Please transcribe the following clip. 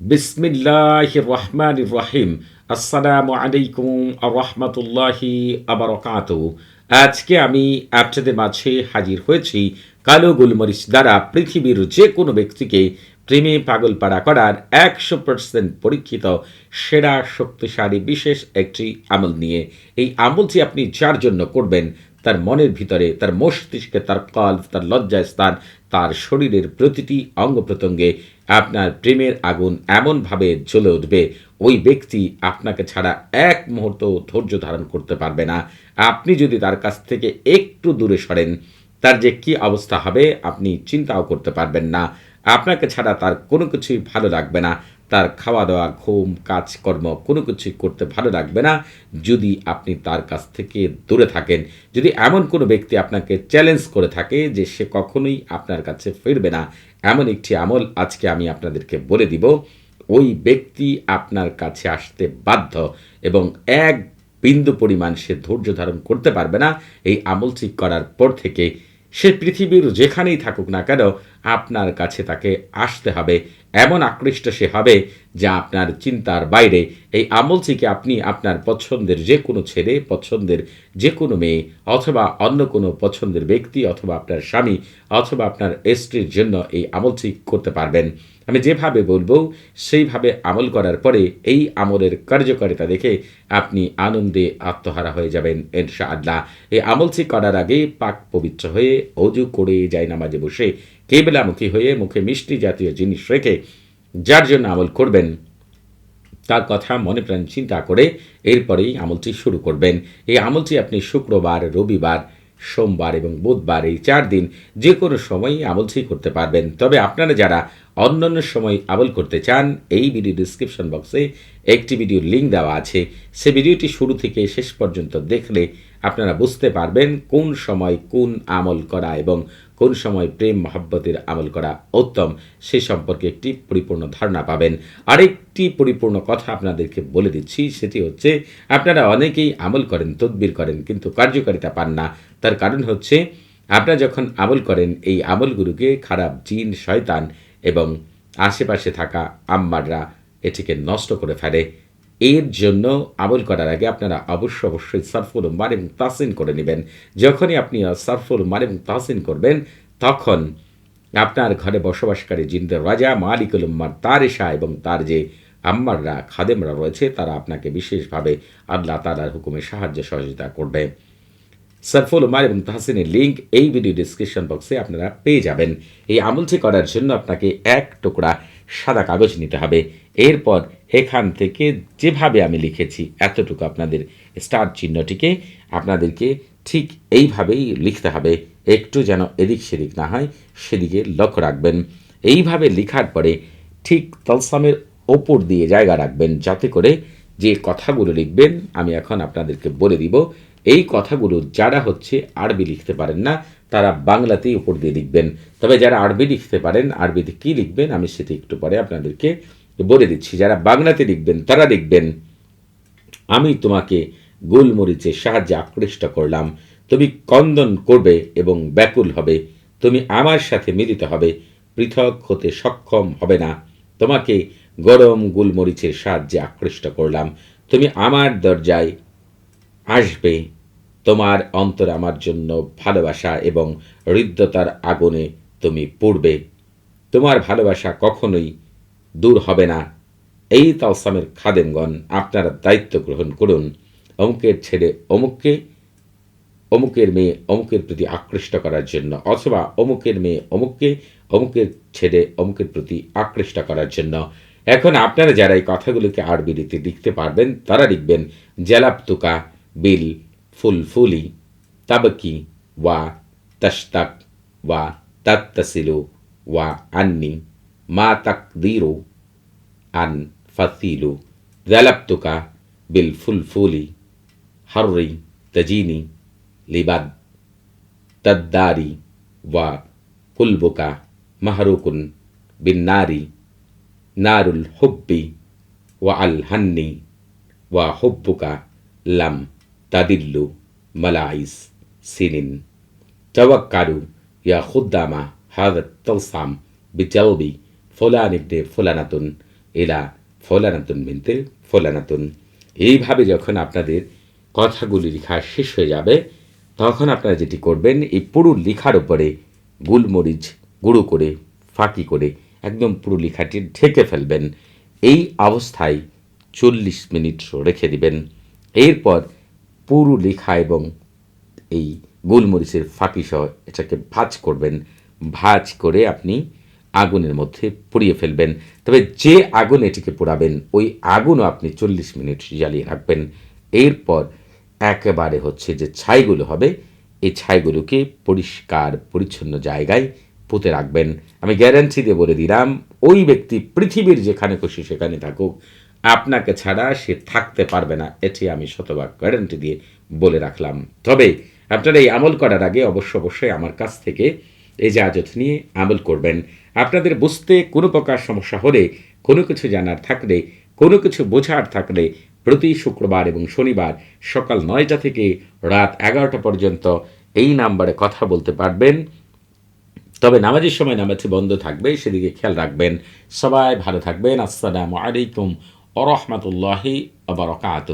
বিসমিল্লাহ রহমান রহিম। আসসালামু আলাইকুম রহমতুল্লাহি আবরকাত। আজকে আমি আপনাদের মাঝে হাজির হয়েছি কালো গুলমরিচ দ্বারা পৃথিবীর যে কোনো ব্যক্তিকে প্রেমে পাগল পাড়া করার একশো পার্সেন্ট পরীক্ষিত, সেরা, শক্তিশালী, বিশেষ একটি আমল নিয়ে। এই আমলটি আপনি যার জন্য করবেন তার মনের ভিতরে, তার মস্তিষ্কে তার কল্প, তার লজ্জায় স্থান, তার শরীরের প্রতিটি অঙ্গ প্রত্যঙ্গে আপনার প্রেমের আগুন এমনভাবে জ্বলে উঠবে, ওই ব্যক্তি আপনাকে ছাড়া এক মুহূর্ত ধৈর্য ধারণ করতে পারবে না। আপনি যদি তার কাছ থেকে একটু দূরে সরেন, তার যে কি অবস্থা হবে আপনি চিন্তাও করতে পারবেন না। আপনাকে ছাড়া তার কোনো কিছুই ভালো লাগবে না। তার খাওয়া দাওয়া ঘুম, কাজকর্ম কোনো কিছুই করতে ভালো লাগবে না। যদি আপনি তার কাছ থেকে দূরে থাকেন, যদি এমন কোনো ব্যক্তি আপনাকে চ্যালেঞ্জ করে থাকে যে সে কখনোই আপনার কাছে ফিরবে না, এমন একটি আমল আজকে আমি আপনাদেরকে বলে দিব। ওই ব্যক্তি আপনার কাছে আসতে বাধ্য এবং এক বিন্দু পরিমাণ সে ধৈর্য ধারণ করতে পারবে না। এই আমল ঠিক করার পর থেকে সে পৃথিবীর যেখানেই থাকুক না কেন, আপনার কাছে তাকে আসতে হবে। এমন আকৃষ্ট সে হবে যা আপনার চিন্তার বাইরে এই আমলটিকে আপনি আপনার পছন্দের যে কোনো ছেলে, পছন্দের যে কোনো মেয়ে অথবা অন্য কোনো পছন্দের ব্যক্তি অথবা আপনার স্বামী অথবা আপনার স্ত্রীর জন্য এই আমলটি করতে পারবেন। আমি যেভাবে বলব, সেইভাবে আমল করার পরে এই আমলের কার্যকারিতা দেখে আপনি আনন্দে আত্মহারা হয়ে যাবেন ইনশা আল্লাহ এই আমলটি করার আগে পাক পবিত্র হয়ে অজু করে যায় নামাজে বসে কেবলামুখী হয়ে মুখে মিষ্টি জাতীয় জিনিস রেখে যার জন্য আমল করবেন, তার কথা মনে প্রাণ চিন্তা করে এরপরেই আমলটি শুরু করবেন। এই আমলটি আপনি শুক্রবার, রবিবার, সোমবার এবং বুধবার এই চার দিন যে কোনো সময়ই আমলটি করতে পারবেন। তবে আপনারা যারা অন্যান্য সময় আমল করতে চান, এই ভিডিও ডিসক্রিপশন বক্সে একটি ভিডিও লিঙ্ক দেওয়া আছে। সে ভিডিওটি শুরু থেকে শেষ পর্যন্ত দেখলে আপনারা বুঝতে পারবেন কোন সময় কোন আমল করা এবং কোন সময় প্রেম, মহাব্বতের আমল করা উত্তম, সে সম্পর্কে একটি পরিপূর্ণ ধারণা পাবেন। আরেকটি পরিপূর্ণ কথা আপনাদেরকে বলে দিচ্ছি, সেটি হচ্ছে আপনারা অনেকেই আমল করেন, তদবির করেন, কিন্তু কার্যকারিতা পান না। তার কারণ হচ্ছে, আপনারা যখন আমল করেন, এই আমলগুলোকে খারাপ জিন, শয়তান এবং আশেপাশে থাকা আম্মাররা এটিকে নষ্ট করে ফেলে। এর জন্য আমল করার আগে আপনারা অবশ্য অবশ্যই সারফুল উম্মার এবং তাসিন করে নেবেন। যখনই আপনি সারফুল উম্মার এবং তাসিন করবেন, তখন আপনার ঘরে বসবাসকারী জিন্দের রাজা, মালিকুল উম্মার, তার এশা এবং তার যে আম্মাররা, খাদেমরা রয়েছে, তারা আপনাকে বিশেষভাবে আল্লাহ তালার হুকুমে সাহায্য সহযোগিতা করবে। সারফুল উমার এবং তাহসিনের লিঙ্ক এই ভিডিও ডিসক্রিপশন বক্সে আপনারা পেয়ে যাবেন। এই আমলটি করার জন্য আপনাকে এক টুকরা সাদা কাগজ নিতে হবে। এরপর এখান থেকে যেভাবে আমি লিখেছি, এতটুকু আপনাদের স্টার চিহ্নটিকে আপনাদেরকে ঠিক এইভাবেই লিখতে হবে। একটু যেন এদিক সেদিক না হয়, সেদিকে লক্ষ্য রাখবেন। এইভাবে লিখার পরে ঠিক তলসামের ওপর দিয়ে জায়গা রাখবেন, যাতে করে যে কথাগুলো লিখবেন, আমি এখন আপনাদেরকে বলে দিব। এই কথাগুলো যারা হচ্ছে আরবি লিখতে পারেন না, তারা বাংলাতেই উপর দিয়ে লিখবেন। তবে যারা আরবি লিখতে পারেন আরবিতে কী লিখবেন, আমি সেটি একটু পরে আপনাদেরকে বলে দিচ্ছি। যারা বাংলাতে লিখবেন, তারা লিখবেন, আমি তোমাকে গোলমরিচের সাহায্যে আকৃষ্ট করলাম। তুমি কন্দন করবে এবং ব্যাকুল হবে। তুমি আমার সাথে মিলিত হবে। পৃথক হতে সক্ষম হবে না। তোমাকে গরম গোলমরিচের সাহায্যে আকৃষ্ট করলাম। তুমি আমার দরজায় আসবে তোমার অন্তর আমার জন্য ভালোবাসা এবং হৃদ্যতার আগুনে তুমি পড়বে। তোমার ভালোবাসা কখনোই দূর হবে না। এই তাওসামের খাদেমগণ আপনারা দায়িত্ব গ্রহণ করুন। অমুকের ছেলে অমুককে, অমুকের মেয়ে অমুকের প্রতি আকৃষ্ট করার জন্য, অথবা অমুকের মেয়ে অমুককে, অমুকের ছেলে অমুকের প্রতি আকৃষ্ট করার জন্য। এখন আপনারা যারা এই কথাগুলোকে আরবিতে লিখতে পারবেন, তারা লিখবেন, জেলাপ্তুকা বিল فلفلي تبكي و تشتك و وتشتق و اني ما تقديرو أن فثيلو ذلبتك بالفلفل حري تجيني لبد تداري و قلبك محروق بالنار نار الحب وألهني وحبك لم তাদিল্লু মালাইস সিনিন তওয়াক্কারু ইয়া খুদ্দামা হাজত তলসাম বিচলবি ফোলান ইবনে ফোলানাতুন এলা ফোলানাতুন মিনতে ফোলানাতুন এইভাবে যখন আপনাদের কথাগুলি লেখা শেষ হয়ে যাবে, তখন আপনারা যেটি করবেন, এই পুরো লেখার উপরে গুলমরিচ গুঁড়ো করে, ফাঁকি করে একদম পুরো লেখাটি ঢেকে ফেলবেন। এই অবস্থায় চল্লিশ মিনিট রেখে দিবেন। এরপর পুরো লেখা এবং এই গোলমরিচের ফাঁকি সহ এটাকে ভাজ করবেন। ভাজ করে আপনি আগুনের মধ্যে পুড়িয়ে ফেলবেন। তবে যে আগুন এটিকে পোড়াবেন, ওই আগুনও আপনি চল্লিশ মিনিট জ্বালিয়ে রাখবেন। এরপর একেবারে হচ্ছে যে ছাইগুলো হবে, এই ছাইগুলোকে পরিষ্কার, পরিচ্ছন্ন জায়গায় পুঁতে রাখবেন। আমি গ্যারান্টি দিয়ে বলে দিলাম, ওই ব্যক্তি পৃথিবীর যেখানে খুশি সেখানে থাকুক। আপনাকে ছাড়া সে থাকতে পারবে না। এটি আমি শতভাগ গ্যারান্টি দিয়ে বলে রাখলাম। তবে আপনারা এই আমল করার আগে অবশ্য অবশ্যই আমার কাছ থেকে এই জাহাজত নিয়ে আমল করবেন। আপনাদের বুঝতে কোনো প্রকার সমস্যা হলে, কোনো কিছু জানার থাকলে, কোনো কিছু বোঝার থাকলে প্রতি শুক্রবার এবং শনিবার সকাল নয়টা থেকে রাত এগারোটা পর্যন্ত এই নাম্বারে কথা বলতে পারবেন। তবে নামাজের সময় নামাজটি বন্ধ থাকবে, সেদিকে খেয়াল রাখবেন। সবাই ভালো থাকবেন। আসসালামু আলাইকুম আ রহমতুল্লাহি আবরকাত